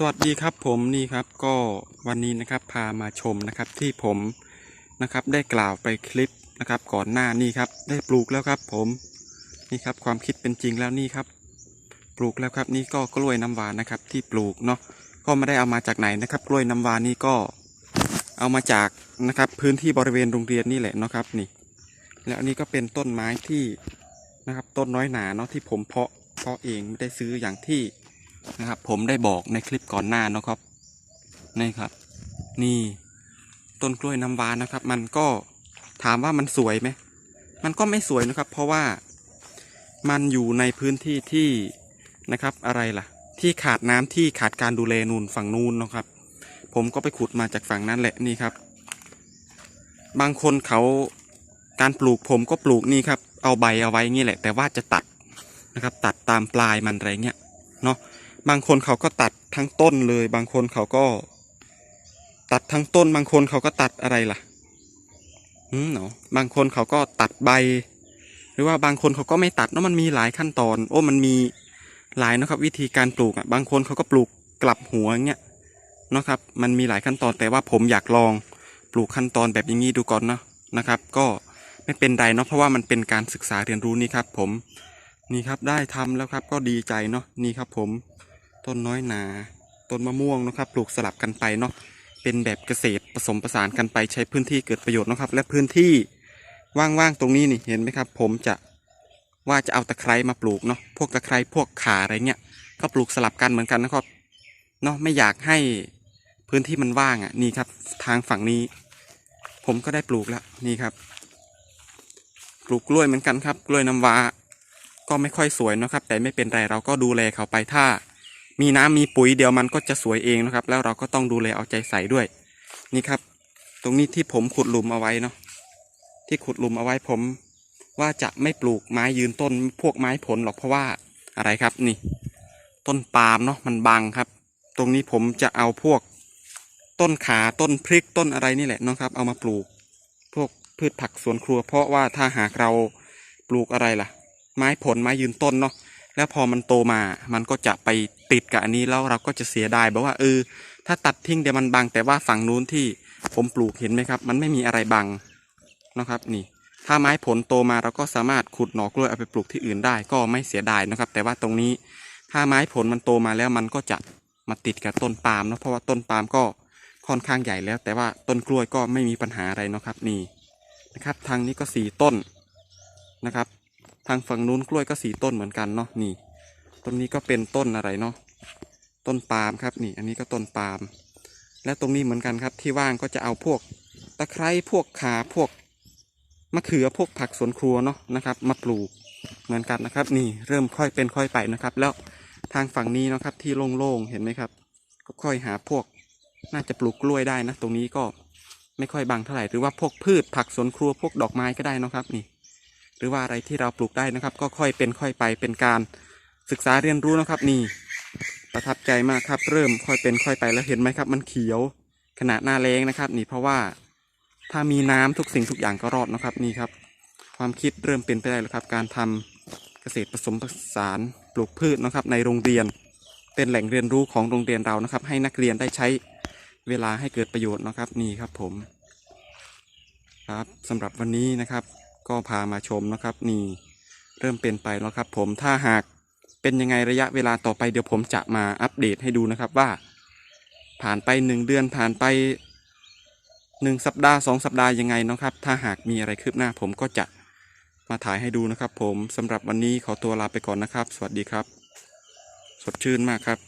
สวัสดีครับผมนี่ครับก็วันนี้นะครับพามาชมนะครับที่ผมนะครับได้กล่าวไปคลิปนะครับก่อนหน้านี้ครับได้ปลูกแล้วครับผมนี่ครับความคิดเป็นจริงแล้วนี่ครับ ปลูกแล้วครับนี่ก็กล้วยน้ำว้านะครับที่ปลูกเนาะก็ไม่ได้เอามาจากไหนนะครับ กล้วยน้ำว้านี่ก็เอามาจากนะครับพื้นที่บริเวณโรงเรียนนี่แหละเนาะครับนี่ แล้วอันนี้ก็เป็นต้นไม้ที่นะครับต้นน้อยหนาเนาะที่ผมเพาะเพาะเองไม่ได้ซื้ออย่างที่ นะครับ ผมได้บอกในคลิปก่อนหน้าเนะครับนี่ครับ นี่ต้นกล้วยน้ำว้านะครับ มันก็ถามว่ามันสวยไหมมันก็ไม่สวยนะครับ เพราะว่ามันอยู่ในพื้นที่ที่นะครับอะไรล่ะ ที่ขาดน้ำที่ขาดการดูแลนูนฝั่งนู้นเนะครับ ผมก็ไปขุดมาจากฝั่งนั้นแหละนี่ครับ บางคนเขาการปลูกผมก็ปลูกนี่ครับ เอาใบเอาไว้งี้แหละ แต่ว่าจะตัดนะครับ ตัดตามปลายมันอะไรเงี้ยเนาะ บางคนเขาก็ตัดทั้งต้นเลย บางคนเขาก็ ตัดทั้งต้น บางคนเขาก็ตัดอะไรล่ะอืมเนาะบางคนเขาก็ตัดใบ หรือว่าบางคนเขาก็ไม่ตัดเนาะมันมีหลายขั้นตอน โอ้มันมีหลายนะครับ วิธีการปลูกอะ บางคนเขาก็ปลูกกลับหัวเงี้ยนะครับ มันมีหลายขั้นตอนแต่ว่าผมอยากลองปลูกขั้นตอนแบบอย่างนี้ดูก่อนเนาะนะครับ ก็ไม่เป็นไรเนาะเพราะว่ามันเป็นการศึกษาเรียนรู้นี่ครับ ผมนี่ครับได้ทำแล้วครับก็ดีใจเนาะนี่ครับผม ต้นน้อยหนา ต้นมะม่วงนะครับ ปลูกสลับกันไปเนาะ เป็นแบบเกษตรผสมผสานกันไปใช้พื้นที่เกิดประโยชน์นะครับ และพื้นที่ว่างๆตรงนี้นี่เห็นไหมครับ ผมจะว่าจะเอาตะไคร้มาปลูกเนาะ พวกตะไคร้พวกข่าอะไรเงี้ย ก็ปลูกสลับกันเหมือนกันนะครับ เนาะไม่อยากให้พื้นที่มันว่างอะ นี่ครับ ทางฝั่งนี้ ผมก็ได้ปลูกแล้ว นี่ครับ ปลูกกล้วยเหมือนกันครับ กล้วยน้ำว้า ก็ไม่ค่อยสวยนะครับ แต่ไม่เป็นไรเราก็ดูแลเขาไปถ้า มีน้ำมีปุ๋ยเดี๋ยวมันก็จะสวยเองนะครับ แล้วเราก็ต้องดูแลเอาใจใส่ด้วย นี่ครับ ตรงนี้ที่ผมขุดหลุมเอาไว้เนาะที่ขุดหลุมเอาไว้ผม ว่าจะไม่ปลูกไม้ยืนต้นพวกไม้ผลหรอกเพราะว่าอะไรครับนี่ ต้นปาล์มเนาะมันบังครับ ตรงนี้ผมจะเอาพวกต้นขาต้นพริกต้นอะไรนี่แหละเนาะครับ เอามาปลูก พวกพืชผักสวนครัว เพราะว่าถ้าหากเราปลูกอะไรล่ะ ไม้ผลไม้ยืนต้นเนาะ แล้วพอมันโตมา มันก็จะไปติดกับอันนี้แล้วเราก็จะเสียดายบอกว่าเออ ถ้าตัดทิ้งเดี๋ยวมันบัง แต่ว่าฝั่งนู้นที่ผมปลูกเห็นไหมครับ มันไม่มีอะไรบังนะครับ นี่ ถ้าไม้ผลโตมาเราก็สามารถขุดหน่อกล้วยเอาไปปลูกที่อื่นได้ก็ไม่เสียดายนะครับ แต่ว่าตรงนี้ถ้าไม้ผลมันโตมาแล้วมันก็จะมาติดกับต้นปาล์มนะเพราะว่าต้นปาล์มก็ค่อนข้างใหญ่แล้ว แต่ว่าต้นกล้วยก็ไม่มีปัญหาอะไรนะครับนี่นะครับ ทางนี้ก็สี่ต้นนะครับ ทางฝั่งนู้นกล้วยก็สี่ต้นเหมือนกันเนาะนี่ ต้นนี้ก็เป็นต้นอะไรเนาะต้นปาล์มครับนี่ อันนี้ก็ต้นปาล์มและตรงนี้เหมือนกันครับ ที่ว่างก็จะเอาพวกตะไคร้พวกขาพวกมะเขือพวกผักสวนครัวเนาะนะครับ มาปลูกเหมือนกันนะครับ นี่เริ่มค่อยเป็นค่อยไปนะครับ แล้วทางฝั่งนี้เนาะครับที่โล่งๆเห็นไหมครับ ก็ค่อยหาพวกน่าจะปลูกกล้วยได้นะ ตรงนี้ก็ไม่ค่อยบังเท่าไหร่หรือว่าพวกพืชผักสวนครัวพวกดอกไม้ก็ได้เนาะครับนี่ หรือว่าอะไรที่เราปลูกได้นะครับ ก็ค่อยเป็นค่อยไปเป็นการศึกษาเรียนรู้นะครับนี่ ประทับใจมากครับ เริ่มค่อยเป็นค่อยไปแล้วเห็นไหมครับ มันเขียวขนาดหน้าแรงนะครับ นี่เพราะว่าถ้ามีน้ำทุกสิ่งทุกอย่างก็รอดนะครับนี่ครับ ความคิดเริ่มเป็นไปได้แล้วครับ การทำเกษตรผสมผสานปลูกพืชนะครับ ในโรงเรียนเป็นแหล่งเรียนรู้ของโรงเรียนเรานะครับ ให้นักเรียนได้ใช้เวลาให้เกิดประโยชน์นะครับ นี่ครับผม ครับสำหรับวันนี้นะครับ ก็พามาชมนะครับ นี่เริ่มเป็นไปแล้วครับ ผมถ้าหากเป็นยังไงระยะเวลาต่อไปเดี๋ยวผมจะมาอัปเดตให้ดูนะครับว่า ผ่านไปหนึ่งเดือนผ่านไปหนึ่งสัปดาห์สองสัปดาห์ยังไงนะครับ ถ้าหากมีอะไรคืบหน้าผมก็จะมาถ่ายให้ดูนะครับ ผมสำหรับวันนี้ขอตัวลาไปก่อนนะครับ สวัสดีครับ สดชื่นมากครับ